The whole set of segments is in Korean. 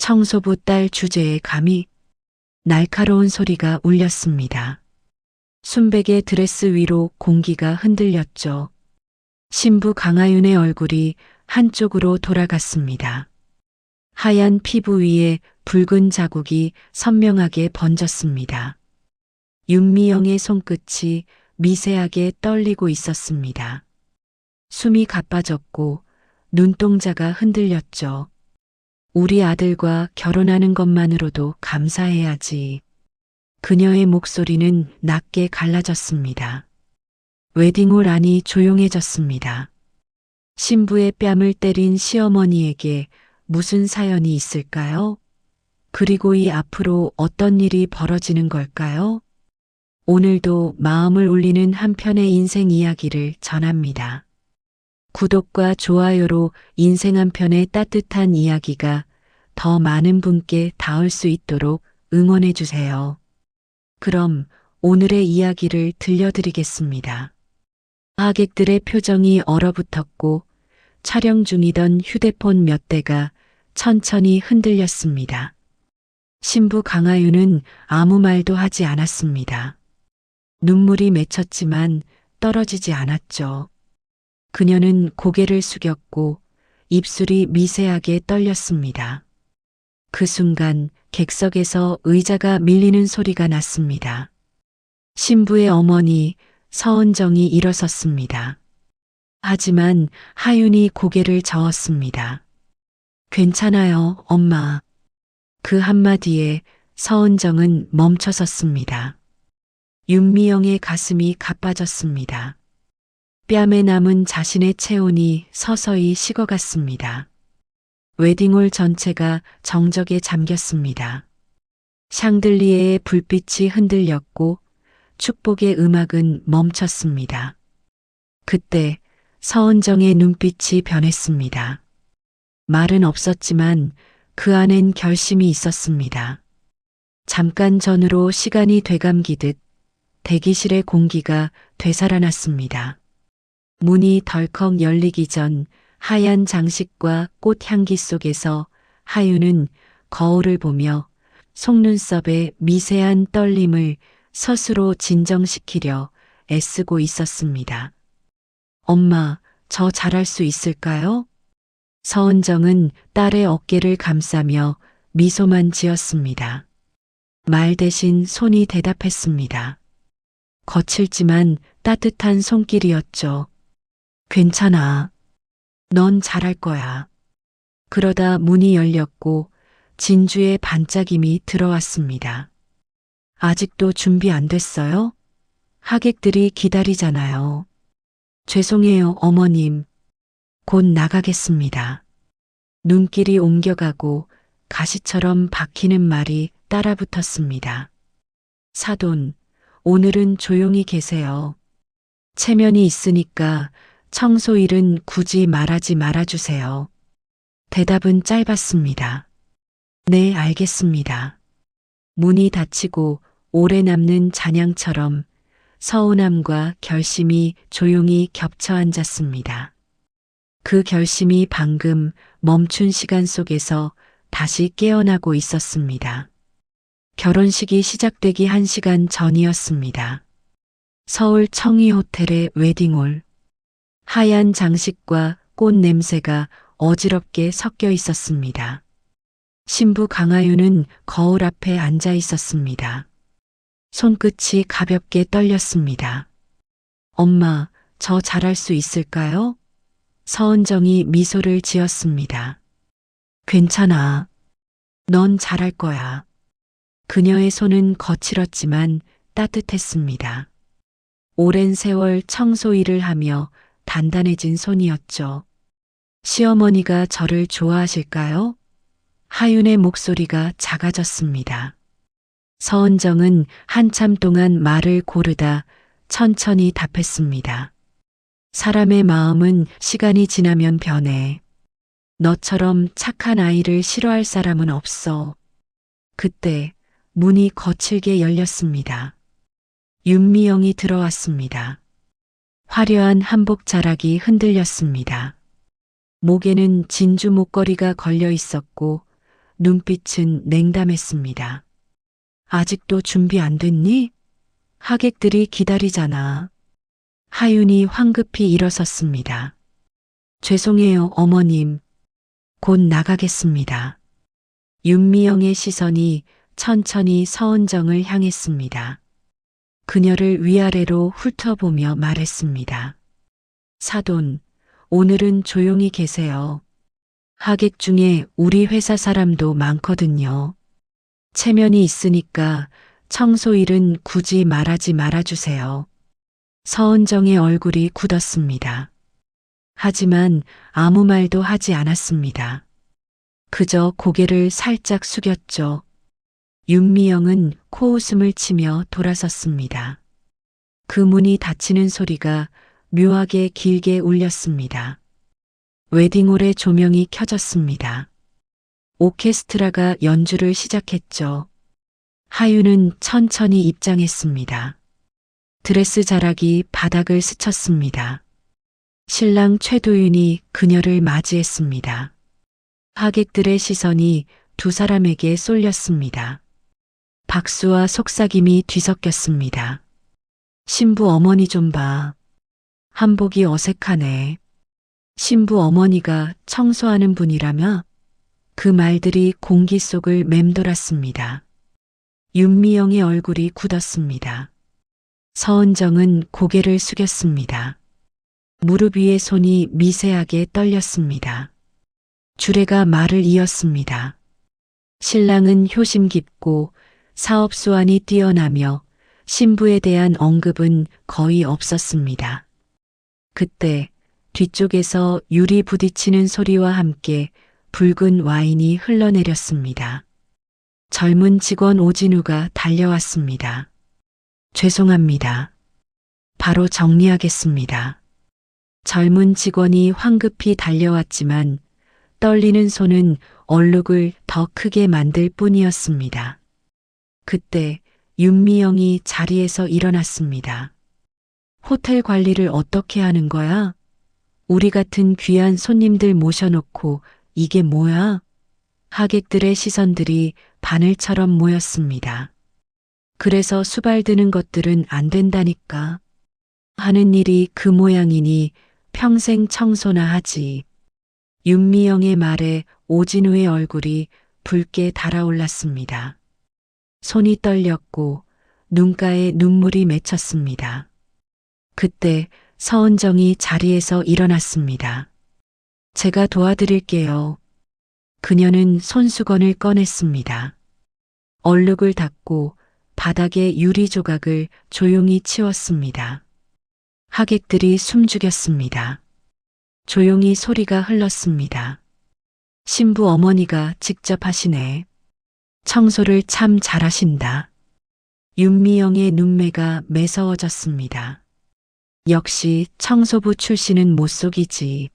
청소부 딸 주제에 감히 날카로운 소리가 울렸습니다. 순백의 드레스 위로 공기가 흔들렸죠. 신부 강하윤의 얼굴이 한쪽으로 돌아갔습니다. 하얀 피부 위에 붉은 자국이 선명하게 번졌습니다. 윤미영의 손끝이 미세하게 떨리고 있었습니다. 숨이 가빠졌고 눈동자가 흔들렸죠. 우리 아들과 결혼하는 것만으로도 감사해야지. 그녀의 목소리는 낮게 갈라졌습니다. 웨딩홀 안이 조용해졌습니다. 신부의 뺨을 때린 시어머니에게 무슨 사연이 있을까요? 그리고 이 앞으로 어떤 일이 벌어지는 걸까요? 오늘도 마음을 울리는 한편의 인생 이야기를 전합니다. 구독과 좋아요로 인생 한편의 따뜻한 이야기가 더 많은 분께 닿을 수 있도록 응원해 주세요. 그럼 오늘의 이야기를 들려드리겠습니다. 하객들의 표정이 얼어붙었고 촬영 중이던 휴대폰 몇 대가 천천히 흔들렸습니다. 신부 강하윤은 아무 말도 하지 않았습니다. 눈물이 맺혔지만 떨어지지 않았죠. 그녀는 고개를 숙였고 입술이 미세하게 떨렸습니다. 그 순간 객석에서 의자가 밀리는 소리가 났습니다. 신부의 어머니 서은정이 일어섰습니다. 하지만 하윤이 고개를 저었습니다. 괜찮아요, 엄마. 그 한마디에 서은정은 멈춰섰습니다. 윤미영의 가슴이 가빠졌습니다. 뺨에 남은 자신의 체온이 서서히 식어갔습니다. 웨딩홀 전체가 정적에 잠겼습니다. 샹들리에의 불빛이 흔들렸고 축복의 음악은 멈췄습니다. 그때 서은정의 눈빛이 변했습니다. 말은 없었지만 그 안엔 결심이 있었습니다. 잠깐 전으로 시간이 되감기듯 대기실의 공기가 되살아났습니다. 문이 덜컥 열리기 전 하얀 장식과 꽃향기 속에서 하윤은 거울을 보며 속눈썹의 미세한 떨림을 스스로 진정시키려 애쓰고 있었습니다. 엄마, 저 잘할 수 있을까요? 서은정은 딸의 어깨를 감싸며 미소만 지었습니다. 말 대신 손이 대답했습니다. 거칠지만 따뜻한 손길이었죠. 괜찮아. 넌 잘할 거야. 그러다 문이 열렸고 진주의 반짝임이 들어왔습니다. 아직도 준비 안 됐어요? 하객들이 기다리잖아요. 죄송해요, 어머님. 곧 나가겠습니다. 눈길이 옮겨가고 가시처럼 박히는 말이 따라붙었습니다. 사돈, 오늘은 조용히 계세요. 체면이 있으니까 청소일은 굳이 말하지 말아주세요. 대답은 짧았습니다. 네, 알겠습니다. 문이 닫히고 오래 남는 잔향처럼 서운함과 결심이 조용히 겹쳐 앉았습니다. 그 결심이 방금 멈춘 시간 속에서 다시 깨어나고 있었습니다. 결혼식이 시작되기 한 시간 전이었습니다. 서울 청희 호텔의 웨딩홀. 하얀 장식과 꽃 냄새가 어지럽게 섞여 있었습니다. 신부 강하윤은 거울 앞에 앉아 있었습니다. 손끝이 가볍게 떨렸습니다. 엄마, 저 잘할 수 있을까요? 서은정이 미소를 지었습니다. 괜찮아. 넌 잘할 거야. 그녀의 손은 거칠었지만 따뜻했습니다. 오랜 세월 청소 일을 하며 단단해진 손이었죠. 시어머니가 저를 좋아하실까요? 하윤의 목소리가 작아졌습니다. 서은정은 한참 동안 말을 고르다 천천히 답했습니다. 사람의 마음은 시간이 지나면 변해. 너처럼 착한 아이를 싫어할 사람은 없어. 그때 문이 거칠게 열렸습니다. 윤미영이 들어왔습니다. 화려한 한복 자락이 흔들렸습니다. 목에는 진주 목걸이가 걸려 있었고 눈빛은 냉담했습니다. 아직도 준비 안 됐니? 하객들이 기다리잖아. 하윤이 황급히 일어섰습니다. 죄송해요, 어머님. 곧 나가겠습니다. 윤미영의 시선이 천천히 서은정을 향했습니다. 그녀를 위아래로 훑어보며 말했습니다. 사돈, 오늘은 조용히 계세요. 하객 중에 우리 회사 사람도 많거든요. 체면이 있으니까 청소 일은 굳이 말하지 말아주세요. 서은정의 얼굴이 굳었습니다. 하지만 아무 말도 하지 않았습니다. 그저 고개를 살짝 숙였죠. 윤미영은 코웃음을 치며 돌아섰습니다. 그 문이 닫히는 소리가 묘하게 길게 울렸습니다. 웨딩홀의 조명이 켜졌습니다. 오케스트라가 연주를 시작했죠. 하유는 천천히 입장했습니다. 드레스 자락이 바닥을 스쳤습니다. 신랑 최도윤이 그녀를 맞이했습니다. 하객들의 시선이 두 사람에게 쏠렸습니다. 박수와 속삭임이 뒤섞였습니다. 신부 어머니 좀 봐. 한복이 어색하네. 신부 어머니가 청소하는 분이라며 그 말들이 공기 속을 맴돌았습니다. 윤미영의 얼굴이 굳었습니다. 서은정은 고개를 숙였습니다. 무릎 위에 손이 미세하게 떨렸습니다. 주례가 말을 이었습니다. 신랑은 효심 깊고 사업 수완이 뛰어나며 신부에 대한 언급은 거의 없었습니다. 그때 뒤쪽에서 유리 부딪히는 소리와 함께 붉은 와인이 흘러내렸습니다. 젊은 직원 오진우가 달려왔습니다. 죄송합니다. 바로 정리하겠습니다. 젊은 직원이 황급히 달려왔지만 떨리는 손은 얼룩을 더 크게 만들 뿐이었습니다. 그때 윤미영이 자리에서 일어났습니다. 호텔 관리를 어떻게 하는 거야? 우리 같은 귀한 손님들 모셔놓고 이게 뭐야? 하객들의 시선들이 바늘처럼 모였습니다. 그래서 수발드는 것들은 안 된다니까. 하는 일이 그 모양이니 평생 청소나 하지. 윤미영의 말에 오진우의 얼굴이 붉게 달아올랐습니다. 손이 떨렸고 눈가에 눈물이 맺혔습니다. 그때 서은정이 자리에서 일어났습니다. 제가 도와드릴게요. 그녀는 손수건을 꺼냈습니다. 얼룩을 닦고 바닥에 유리 조각을 조용히 치웠습니다. 하객들이 숨죽였습니다. 조용히 소리가 흘렀습니다. 신부 어머니가 직접 하시네. 청소를 참 잘하신다. 윤미영의 눈매가 매서워졌습니다. 역시 청소부 출신은 못 속이지.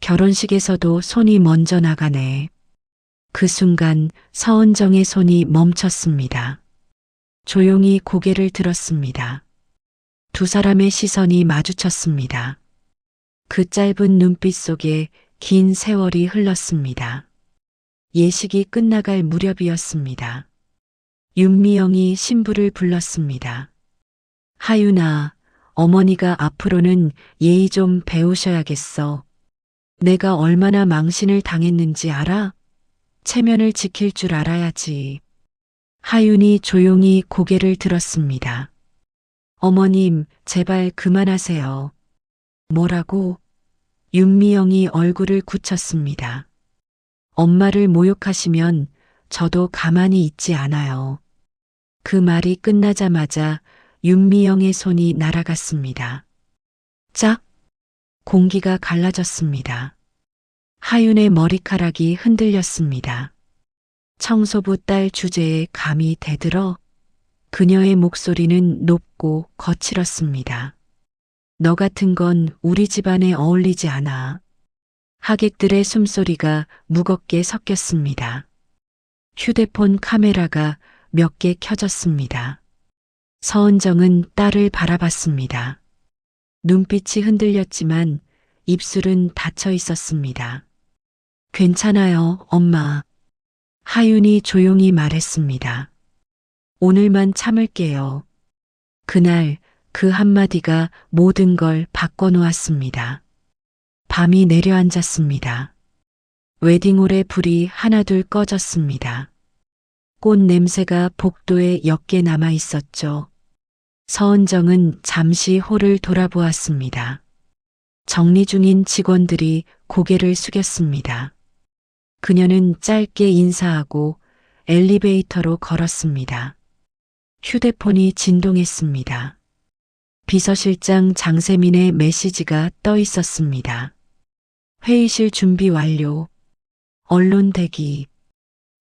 결혼식에서도 손이 먼저 나가네. 그 순간 서은정의 손이 멈췄습니다. 조용히 고개를 들었습니다. 두 사람의 시선이 마주쳤습니다. 그 짧은 눈빛 속에 긴 세월이 흘렀습니다. 예식이 끝나갈 무렵이었습니다. 윤미영이 신부를 불렀습니다. 하윤아, 어머니가 앞으로는 예의 좀 배우셔야겠어. 내가 얼마나 망신을 당했는지 알아? 체면을 지킬 줄 알아야지. 하윤이 조용히 고개를 들었습니다. 어머님, 제발 그만하세요. 뭐라고? 윤미영이 얼굴을 굳혔습니다. 엄마를 모욕하시면 저도 가만히 있지 않아요. 그 말이 끝나자마자 윤미영의 손이 날아갔습니다. 짝! 공기가 갈라졌습니다. 하윤의 머리카락이 흔들렸습니다. 청소부 딸 주제에 감히 대들어 그녀의 목소리는 높고 거칠었습니다. 너 같은 건 우리 집안에 어울리지 않아. 하객들의 숨소리가 무겁게 섞였습니다. 휴대폰 카메라가 몇 개 켜졌습니다. 서은정은 딸을 바라봤습니다. 눈빛이 흔들렸지만 입술은 닫혀 있었습니다. 괜찮아요, 엄마. 하윤이 조용히 말했습니다. 오늘만 참을게요. 그날 그 한마디가 모든 걸 바꿔놓았습니다. 밤이 내려앉았습니다. 웨딩홀의 불이 하나둘 꺼졌습니다. 꽃 냄새가 복도에 옅게 남아 있었죠. 서은정은 잠시 홀을 돌아보았습니다. 정리 중인 직원들이 고개를 숙였습니다. 그녀는 짧게 인사하고 엘리베이터로 걸었습니다. 휴대폰이 진동했습니다. 비서실장 장세민의 메시지가 떠 있었습니다. 회의실 준비 완료. 언론 대기.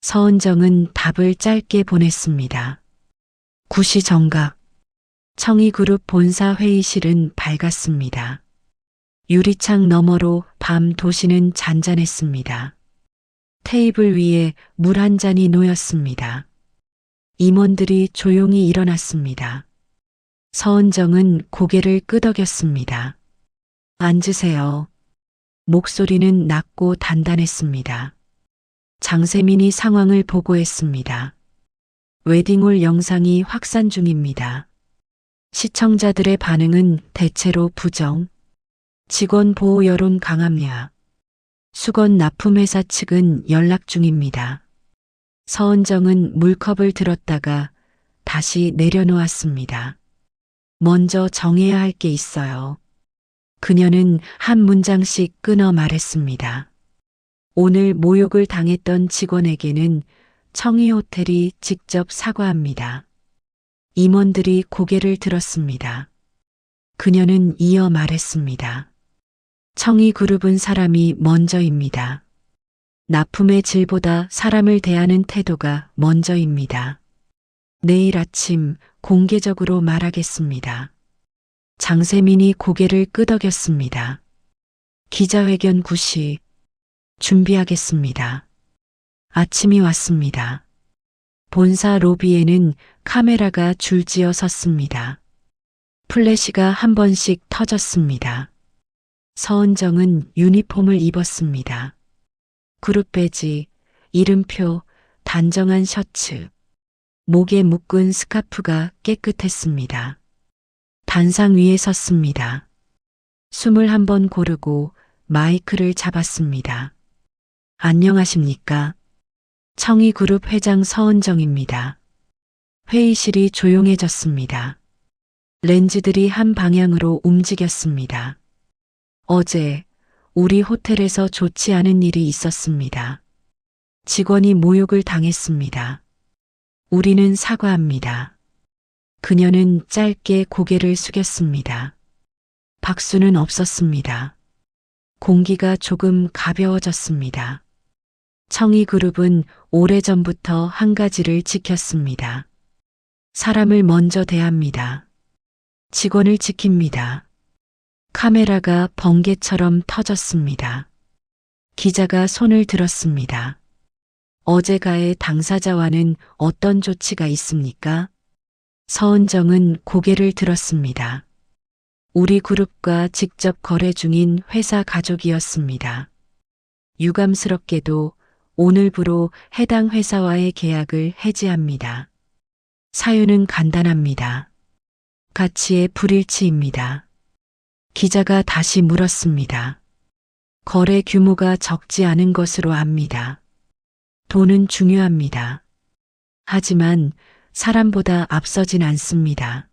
서은정은 답을 짧게 보냈습니다. 구시 정각. 청이그룹 본사 회의실은 밝았습니다. 유리창 너머로 밤 도시는 잔잔했습니다. 테이블 위에 물 한 잔이 놓였습니다. 임원들이 조용히 일어났습니다. 서은정은 고개를 끄덕였습니다. 앉으세요. 목소리는 낮고 단단했습니다. 장세민이 상황을 보고했습니다. 웨딩홀 영상이 확산 중입니다. 시청자들의 반응은 대체로 부정. 직원 보호 여론 강함야. 수건 납품회사 측은 연락 중입니다. 서은정은 물컵을 들었다가 다시 내려놓았습니다. 먼저 정해야 할 게 있어요. 그녀는 한 문장씩 끊어 말했습니다. 오늘 모욕을 당했던 직원에게는 청희 호텔이 직접 사과합니다. 임원들이 고개를 들었습니다. 그녀는 이어 말했습니다. 청희 그룹은 사람이 먼저입니다. 납품의 질보다 사람을 대하는 태도가 먼저입니다. 내일 아침 공개적으로 말하겠습니다. 장세민이 고개를 끄덕였습니다. 기자회견 9시 준비하겠습니다. 아침이 왔습니다. 본사 로비에는 카메라가 줄지어 섰습니다. 플래시가 한 번씩 터졌습니다. 서은정은 유니폼을 입었습니다. 그룹 배지, 이름표, 단정한 셔츠, 목에 묶은 스카프가 깨끗했습니다. 단상 위에 섰습니다. 숨을 한번 고르고 마이크를 잡았습니다. 안녕하십니까? 청이그룹 회장 서은정입니다. 회의실이 조용해졌습니다. 렌즈들이 한 방향으로 움직였습니다. 어제 우리 호텔에서 좋지 않은 일이 있었습니다. 직원이 모욕을 당했습니다. 우리는 사과합니다. 그녀는 짧게 고개를 숙였습니다. 박수는 없었습니다. 공기가 조금 가벼워졌습니다. 청이 그룹은 오래전부터 한 가지를 지켰습니다. 사람을 먼저 대합니다. 직원을 지킵니다. 카메라가 번개처럼 터졌습니다. 기자가 손을 들었습니다. 어제가의 당사자와는 어떤 조치가 있습니까? 서은정은 고개를 들었습니다. 우리 그룹과 직접 거래 중인 회사 가족이었습니다. 유감스럽게도 오늘부로 해당 회사와의 계약을 해지합니다. 사유는 간단합니다. 가치의 불일치입니다. 기자가 다시 물었습니다. 거래 규모가 적지 않은 것으로 압니다. 돈은 중요합니다. 하지만 사람보다 앞서진 않습니다.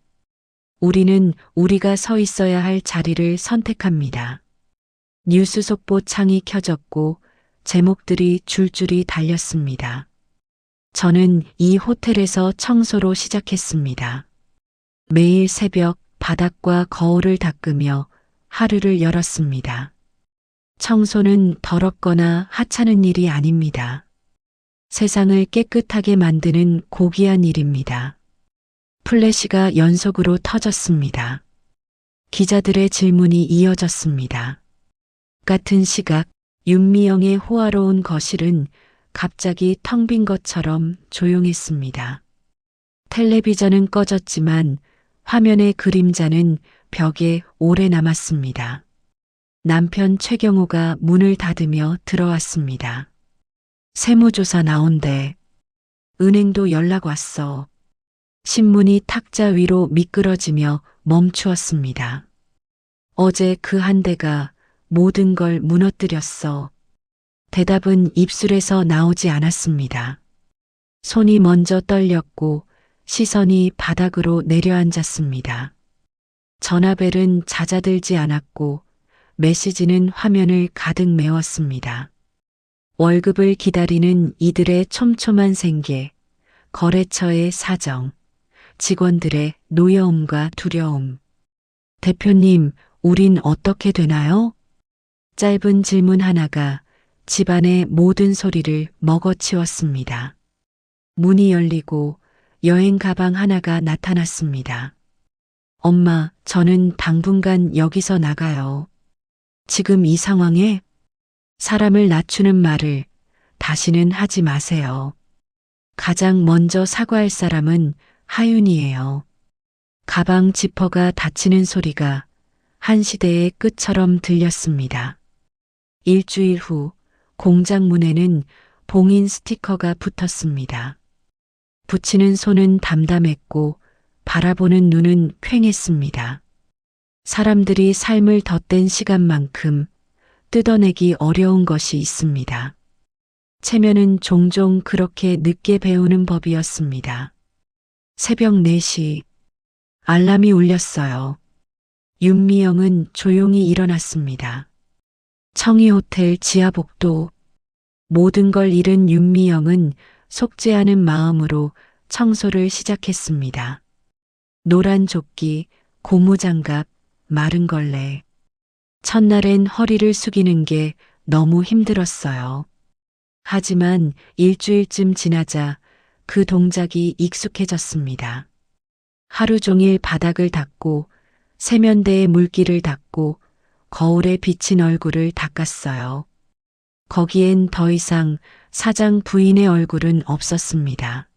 우리는 우리가 서 있어야 할 자리를 선택합니다. 뉴스 속보 창이 켜졌고 제목들이 줄줄이 달렸습니다. 저는 이 호텔에서 청소로 시작했습니다. 매일 새벽 바닥과 거울을 닦으며 하루를 열었습니다. 청소는 더럽거나 하찮은 일이 아닙니다. 세상을 깨끗하게 만드는 고귀한 일입니다. 플래시가 연속으로 터졌습니다. 기자들의 질문이 이어졌습니다. 같은 시각 윤미영의 호화로운 거실은 갑자기 텅 빈 것처럼 조용했습니다. 텔레비전은 꺼졌지만 화면의 그림자는 벽에 오래 남았습니다. 남편 최경호가 문을 닫으며 들어왔습니다. 세무조사 나온대. 은행도 연락 왔어. 신문이 탁자 위로 미끄러지며 멈추었습니다. 어제 그 한 대가 모든 걸 무너뜨렸어. 대답은 입술에서 나오지 않았습니다. 손이 먼저 떨렸고 시선이 바닥으로 내려앉았습니다. 전화벨은 잦아들지 않았고 메시지는 화면을 가득 메웠습니다. 월급을 기다리는 이들의 촘촘한 생계, 거래처의 사정, 직원들의 노여움과 두려움. 대표님, 우린 어떻게 되나요? 짧은 질문 하나가 집안의 모든 소리를 먹어치웠습니다. 문이 열리고 여행 가방 하나가 나타났습니다. 엄마, 저는 당분간 여기서 나가요. 지금 이 상황에 사람을 낮추는 말을 다시는 하지 마세요. 가장 먼저 사과할 사람은 하윤이에요. 가방 지퍼가 닫히는 소리가 한 시대의 끝처럼 들렸습니다. 일주일 후 공장 문에는 봉인 스티커가 붙었습니다. 붙이는 손은 담담했고 바라보는 눈은 퀭했습니다. 사람들이 삶을 덧댄 시간만큼 뜯어내기 어려운 것이 있습니다. 체면은 종종 그렇게 늦게 배우는 법이었습니다. 새벽 4시 알람이 울렸어요. 윤미영은 조용히 일어났습니다. 청이호텔 지하복도 모든 걸 잃은 윤미영은 속죄하는 마음으로 청소를 시작했습니다. 노란 조끼, 고무장갑, 마른 걸레. 첫날엔 허리를 숙이는 게 너무 힘들었어요. 하지만 일주일쯤 지나자 그 동작이 익숙해졌습니다. 하루 종일 바닥을 닦고 세면대에 물기를 닦고 거울에 비친 얼굴을 닦았어요. 거기엔 더 이상 사장 부인의 얼굴은 없었습니다.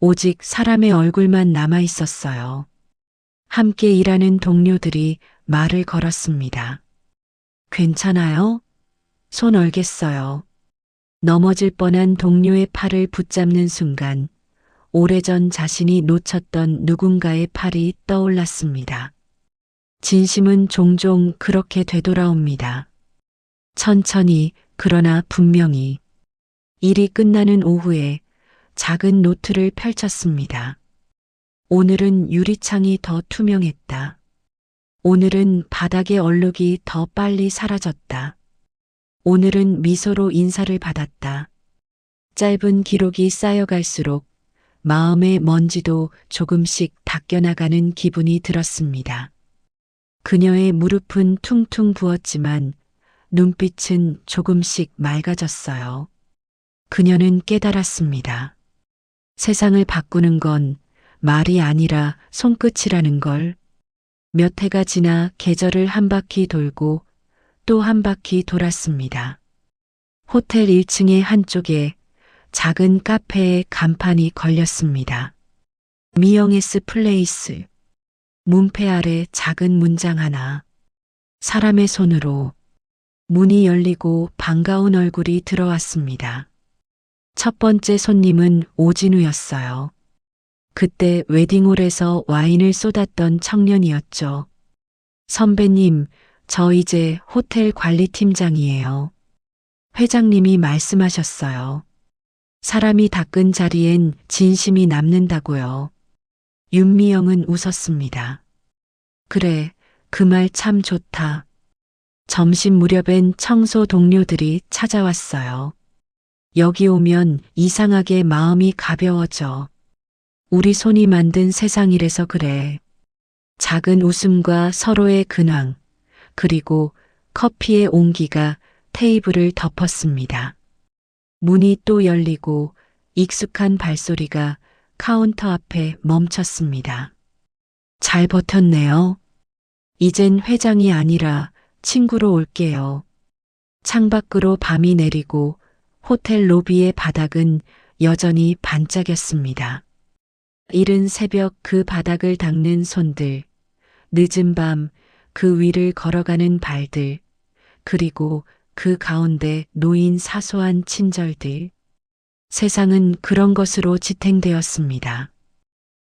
오직 사람의 얼굴만 남아 있었어요. 함께 일하는 동료들이 말을 걸었습니다. 괜찮아요? 손 얼겠어요. 넘어질 뻔한 동료의 팔을 붙잡는 순간 오래전 자신이 놓쳤던 누군가의 팔이 떠올랐습니다. 진심은 종종 그렇게 되돌아옵니다. 천천히 그러나 분명히 일이 끝나는 오후에 작은 노트를 펼쳤습니다. 오늘은 유리창이 더 투명했다. 오늘은 바닥의 얼룩이 더 빨리 사라졌다. 오늘은 미소로 인사를 받았다. 짧은 기록이 쌓여갈수록 마음의 먼지도 조금씩 닦여나가는 기분이 들었습니다. 그녀의 무릎은 퉁퉁 부었지만 눈빛은 조금씩 맑아졌어요. 그녀는 깨달았습니다. 세상을 바꾸는 건 말이 아니라 손끝이라는 걸. 몇 해가 지나 계절을 한 바퀴 돌고 또 한 바퀴 돌았습니다. 호텔 1층의 한쪽에 작은 카페에 간판이 걸렸습니다. 미영에스 플레이스. 문패 아래 작은 문장 하나. 사람의 손으로 문이 열리고 반가운 얼굴이 들어왔습니다. 첫 번째 손님은 오진우였어요. 그때 웨딩홀에서 와인을 쏟았던 청년이었죠. 선배님, 저 이제 호텔 관리팀장이에요. 회장님이 말씀하셨어요. 사람이 닦은 자리엔 진심이 남는다고요. 윤미영은 웃었습니다. 그래, 그 말 참 좋다. 점심 무렵엔 청소 동료들이 찾아왔어요. 여기 오면 이상하게 마음이 가벼워져. 우리 손이 만든 세상이래서 그래. 작은 웃음과 서로의 근황, 그리고 커피의 온기가 테이블을 덮었습니다. 문이 또 열리고 익숙한 발소리가 카운터 앞에 멈췄습니다. 잘 버텼네요. 이젠 회장이 아니라 친구로 올게요. 창밖으로 밤이 내리고 호텔 로비의 바닥은 여전히 반짝였습니다. 이른 새벽 그 바닥을 닦는 손들, 늦은 밤 그 위를 걸어가는 발들, 그리고 그 가운데 놓인 사소한 친절들. 세상은 그런 것으로 지탱되었습니다.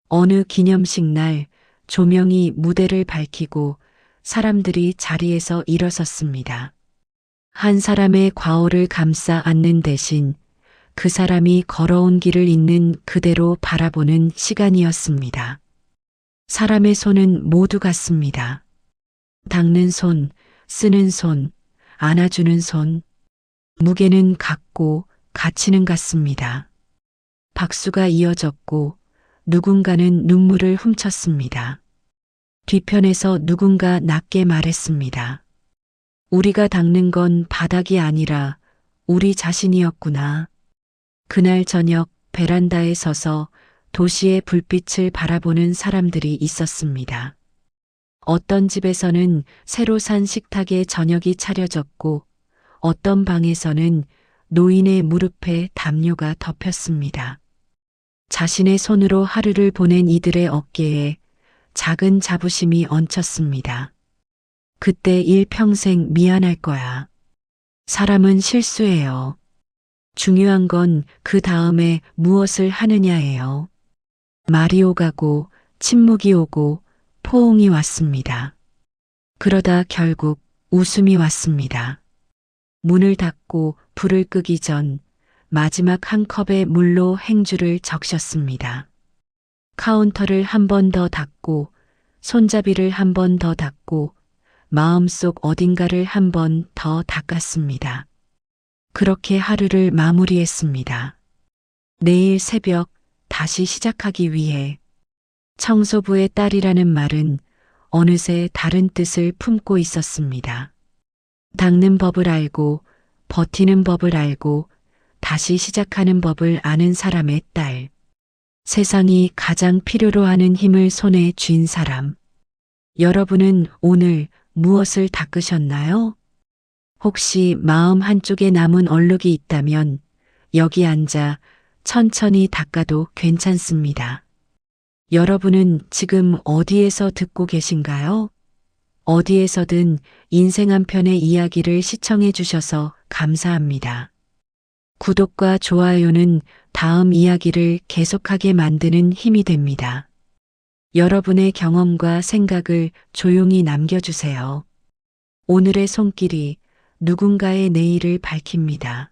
어느 기념식 날 조명이 무대를 밝히고 사람들이 자리에서 일어섰습니다. 한 사람의 과오를 감싸 안는 대신 그 사람이 걸어온 길을 있는 그대로 바라보는 시간이었습니다. 사람의 손은 모두 같습니다. 닦는 손, 쓰는 손, 안아주는 손, 무게는 같고 가치는 같습니다. 박수가 이어졌고 누군가는 눈물을 훔쳤습니다. 뒤편에서 누군가 낮게 말했습니다. 우리가 닦는 건 바닥이 아니라 우리 자신이었구나. 그날 저녁 베란다에 서서 도시의 불빛을 바라보는 사람들이 있었습니다. 어떤 집에서는 새로 산 식탁에 저녁이 차려졌고 어떤 방에서는 노인의 무릎에 담요가 덮였습니다. 자신의 손으로 하루를 보낸 이들의 어깨에 작은 자부심이 얹혔습니다. 그때 일평생 미안할 거야. 사람은 실수해요. 중요한 건 그 다음에 무엇을 하느냐예요. 말이 오가고 침묵이 오고 포옹이 왔습니다. 그러다 결국 웃음이 왔습니다. 문을 닫고 불을 끄기 전 마지막 한 컵의 물로 행주를 적셨습니다. 카운터를 한 번 더 닫고 손잡이를 한 번 더 닫고 마음속 어딘가를 한 번 더 닦았습니다. 그렇게 하루를 마무리했습니다. 내일 새벽 다시 시작하기 위해 청소부의 딸이라는 말은 어느새 다른 뜻을 품고 있었습니다. 닦는 법을 알고 버티는 법을 알고 다시 시작하는 법을 아는 사람의 딸. 세상이 가장 필요로 하는 힘을 손에 쥔 사람. 여러분은 오늘 무엇을 닦으셨나요? 혹시 마음 한쪽에 남은 얼룩이 있다면 여기 앉아 천천히 닦아도 괜찮습니다. 여러분은 지금 어디에서 듣고 계신가요? 어디에서든 인생 한 편의 이야기를 시청해 주셔서 감사합니다. 구독과 좋아요는 다음 이야기를 계속하게 만드는 힘이 됩니다. 여러분의 경험과 생각을 조용히 남겨주세요. 오늘의 손길이 누군가의 내일을 밝힙니다.